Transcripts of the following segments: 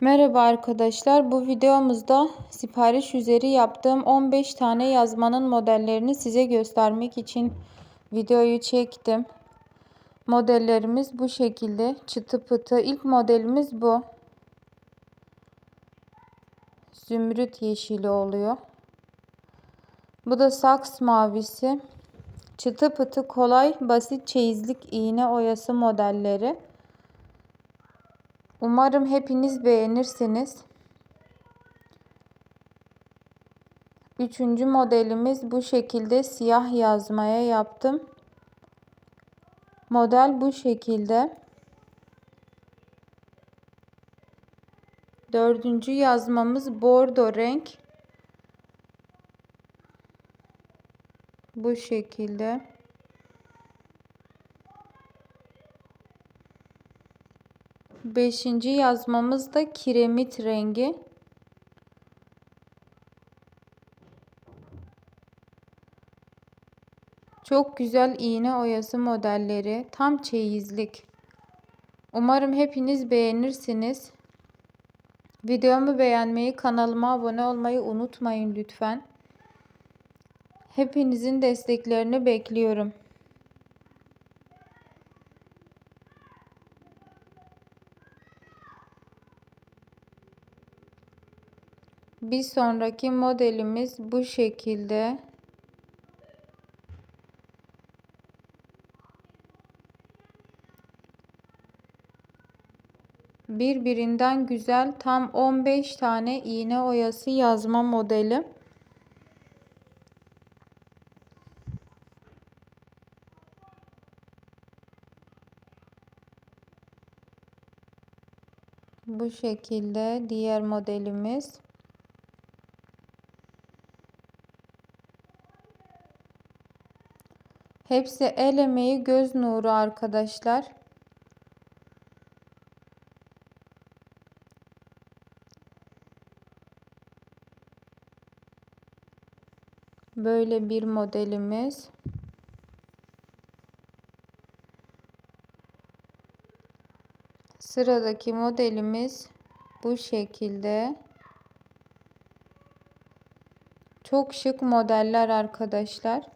Merhaba arkadaşlar. Bu videomuzda sipariş üzeri yaptığım 15 tane yazmanın modellerini size göstermek için videoyu çektim. Modellerimiz bu şekilde. Çıtı pıtı. İlk modelimiz bu. Zümrüt yeşili oluyor. Bu da saks mavisi. Çıtı pıtı kolay basit çeyizlik iğne oyası modelleri. Umarım hepiniz beğenirsiniz. Üçüncü modelimiz bu şekilde siyah yazmaya yaptım. Model bu şekilde. Dördüncü yazmamız bordo renk. Bu şekilde. Beşinci yazmamız da kiremit rengi. Çok güzel iğne oyası modelleri. Tam çeyizlik. Umarım hepiniz beğenirsiniz. Videomu beğenmeyi, kanalıma abone olmayı unutmayın lütfen. Hepinizin desteklerini bekliyorum. Bir sonraki modelimiz bu şekilde. Birbirinden güzel tam 15 tane iğne oyası yazma modeli. Bu şekilde diğer modelimiz. Hepsi el emeği göz nuru arkadaşlar. Böyle bir modelimiz. Sıradaki modelimiz bu şekilde. Çok şık modeller arkadaşlar.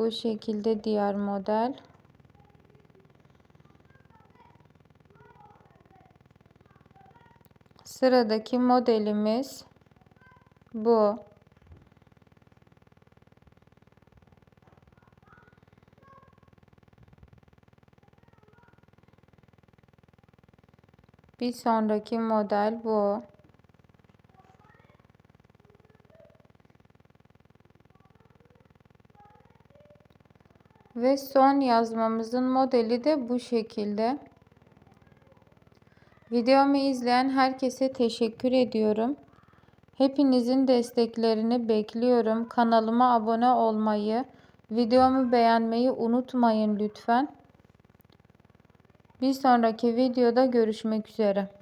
Bu şekilde diğer model. Sıradaki modelimiz bu. Bir sonraki model bu. Ve son yazmamızın modeli de bu şekilde. Videomu izleyen herkese teşekkür ediyorum. Hepinizin desteklerini bekliyorum. Kanalıma abone olmayı, videomu beğenmeyi unutmayın lütfen. Bir sonraki videoda görüşmek üzere.